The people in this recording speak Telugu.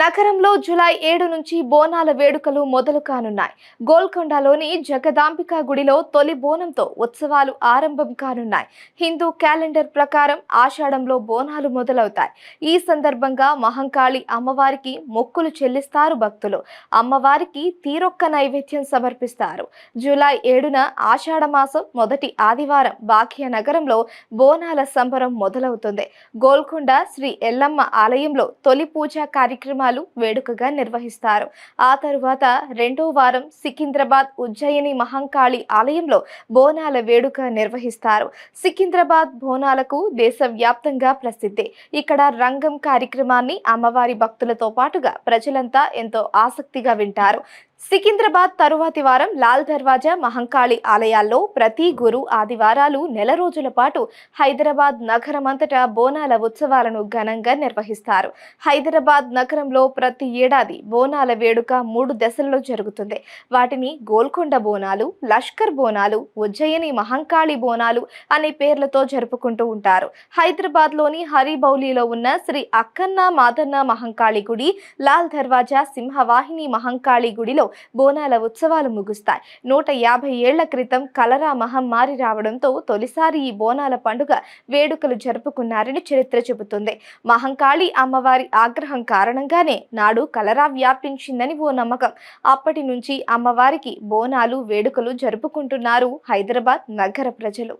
నగరంలో జులై ఏడు నుంచి బోనాల వేడుకలు మొదలు కానున్నాయి. గోల్కొండలోని జగదాంబిక గుడిలో తొలి బోనంతో ఉత్సవాలు ఆరంభం కానున్నాయి. హిందూ క్యాలెండర్ ప్రకారం ఆషాఢంలో బోనాలు మొదలవుతాయి. ఈ సందర్భంగా మహంకాళి అమ్మవారికి మొక్కులు చెల్లిస్తారు భక్తులు. అమ్మవారికి తీరొక్క నైవేద్యం సమర్పిస్తారు. జూలై ఏడున ఆషాఢ మాసం మొదటి ఆదివారం బాఖ్య నగరంలో బోనాల సంబరం మొదలవుతుంది. గోల్కొండ శ్రీ ఎల్లమ్మ ఆలయంలో తొలి పూజా కార్యక్రమాలు వేడుకగా నిర్వహిస్తారు. ఆ తరువాత రెండో వారం సికింద్రాబాద్ ఉజ్జయిని మహంకాళి ఆలయంలో బోనాల వేడుక నిర్వహిస్తారు. సికింద్రాబాద్ బోనాలకు దేశవ్యాప్తంగా ప్రసిద్ధి. ఇక్కడ రంగం కార్యక్రమాన్ని అమ్మవారి భక్తులతో పాటుగా ప్రజలంతా ఎంతో ఆసక్తిగా వింటారు. సికింద్రాబాద్ తరువాతి వారం లాల్ దర్వాజా మహంకాళి ఆలయాల్లో ప్రతి గురు ఆదివారాలు నెల రోజుల పాటు హైదరాబాద్ నగరమంతటా బోనాల ఉత్సవాలను ఘనంగా నిర్వహిస్తారు. హైదరాబాద్ నగరంలో ప్రతి ఏడాది బోనాల వేడుక మూడు దశల్లో జరుగుతుంది. వాటిని గోల్కొండ బోనాలు లష్కర్ బోనాలు ఉజ్జయిని మహంకాళి బోనాలు అనే పేర్లతో జరుపుకుంటూ ఉంటారు. హైదరాబాద్లోని హరిబౌలిలో ఉన్న శ్రీ అక్కన్న మాదన్న మహంకాళి గుడి లాల్ దర్వాజా సింహవాహిని మహంకాళి గుడిలో బోనాల ఉత్సవాలు ముగుస్తాయి. నూట యాభై ఏళ్ళ క్రితం కలరా మహమ్మారి రావడంతో తొలిసారి ఈ బోనాల పండుగ వేడుకలు జరుపుకున్నారని చరిత్ర చెబుతుంది. మహంకాళి అమ్మవారి ఆగ్రహం కారణంగానే నాడు కలరా వ్యాపించిందని ఓ నమ్మకం. అప్పటి నుంచి అమ్మవారికి బోనాలు వేడుకలు జరుపుకుంటున్నారు హైదరాబాద్ నగర ప్రజలు.